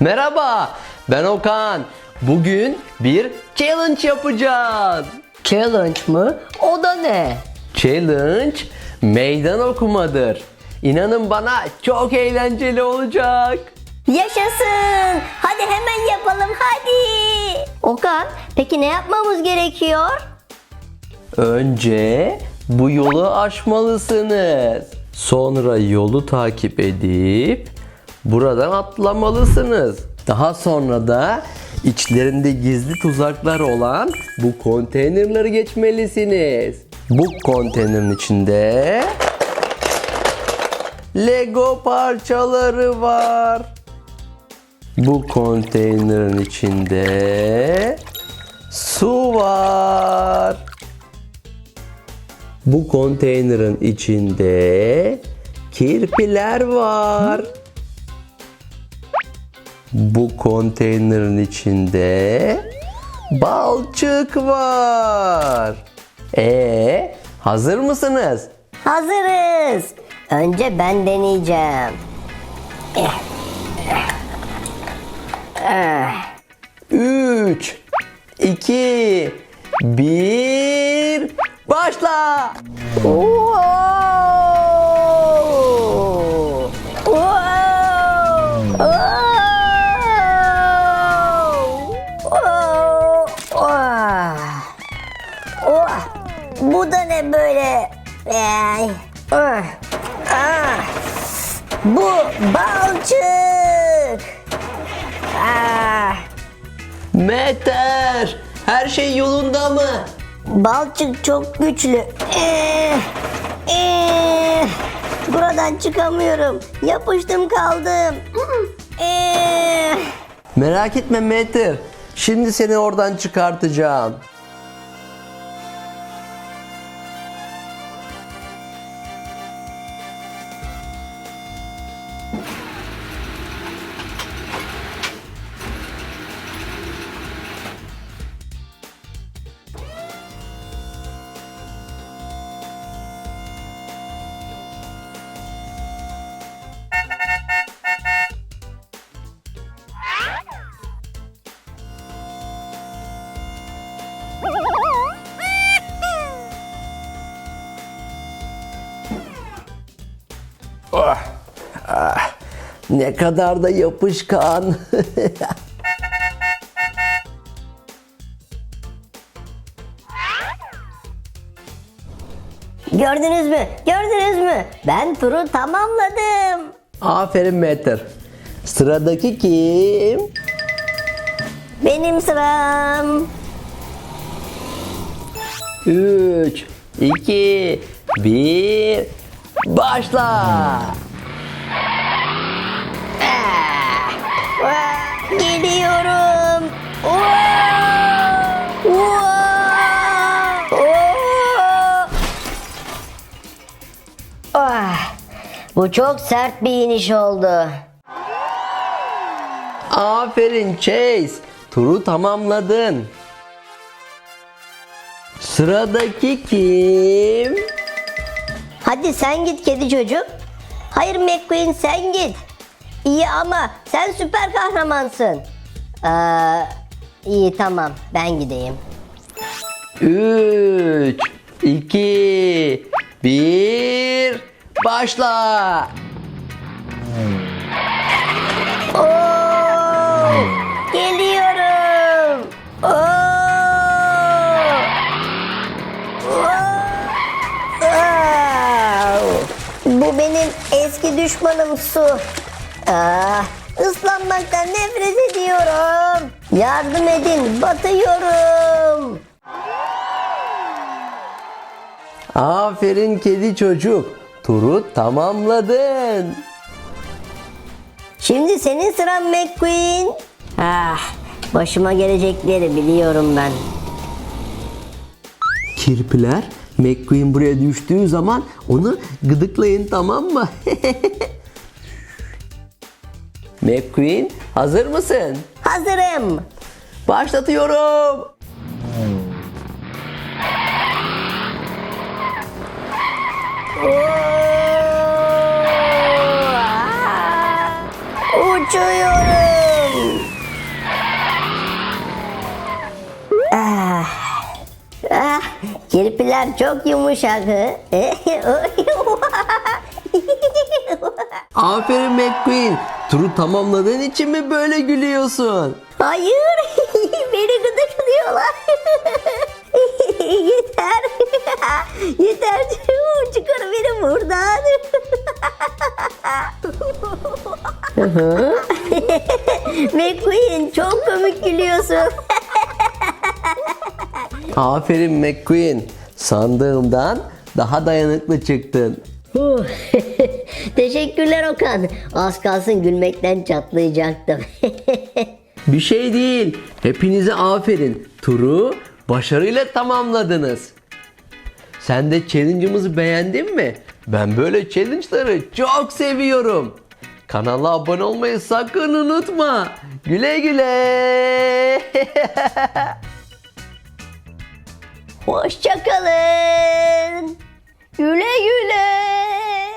Merhaba, ben Okan. Bugün bir challenge yapacağız. Challenge mı? O da ne? Challenge meydan okumadır. İnanın bana çok eğlenceli olacak. Yaşasın! Hadi hemen yapalım hadi! Okan, peki ne yapmamız gerekiyor? Önce bu yolu aşmalısınız. Sonra yolu takip edip buradan atlamalısınız. Daha sonra da içlerinde gizli tuzaklar olan bu konteynerları geçmelisiniz. Bu konteynerin içinde Lego parçaları var. Bu konteynerin içinde su var. Bu konteynerin içinde kirpiler var. Bu konteynerin içinde balçık var. E hazır mısınız? Hazırız. Önce ben deneyeceğim. 3 2 1 Başla! Wow! Böyle? Ay! Ah! Ah! Bu balçık! Ah! Meter! Her şey yolunda mı? Balçık çok güçlü. Eh, eh. Buradan çıkamıyorum. Yapıştım kaldım. Eh. Merak etme Meter. Şimdi seni oradan çıkartacağım. Ugh. Ne kadar da yapışkan. Gördünüz mü? Gördünüz mü? Ben turu tamamladım. Aferin Meter. Sıradaki kim? Benim sıram. 3, 2, 1, başla. Bu çok sert bir iniş oldu. Aferin Chase. Turu tamamladın. Sıradaki kim? Hadi sen git kedi çocuk. Hayır McQueen sen git. İyi ama sen süper kahramansın. Ee, iyi tamam ben gideyim. 3, 2, 1, başla. Oo! Geliyorum. Oo! Bu benim eski düşmanım su. Ah, ıslanmaktan nefret ediyorum. Yardım edin, batıyorum. Aferin kedi çocuk. Turu tamamladın. Şimdi senin sıran McQueen. Ah, başıma gelecekleri biliyorum ben. Kirpiler McQueen buraya düştüğü zaman onu gıdıklayın tamam mı? McQueen hazır mısın? Hazırım. Başlatıyorum. Kirpiler çok yumuşak. Aferin McQueen. Turu tamamladığın için mi böyle gülüyorsun? Hayır, beni gıdıklıyorlar. Yeter, yeter. Çıkar beni buradan. McQueen çok komik gülüyorsun. Aferin McQueen. Sandığımdan daha dayanıklı çıktın. Huh. Teşekkürler Okan. Az kalsın gülmekten çatlayacaktım. Bir şey değil. Hepinize aferin. Turu başarıyla tamamladınız. Sen de challenge'ımızı beğendin mi? Ben böyle challenge'ları çok seviyorum. Kanala abone olmayı sakın unutma. Güle güle. Hoşçakalın. Güle güle.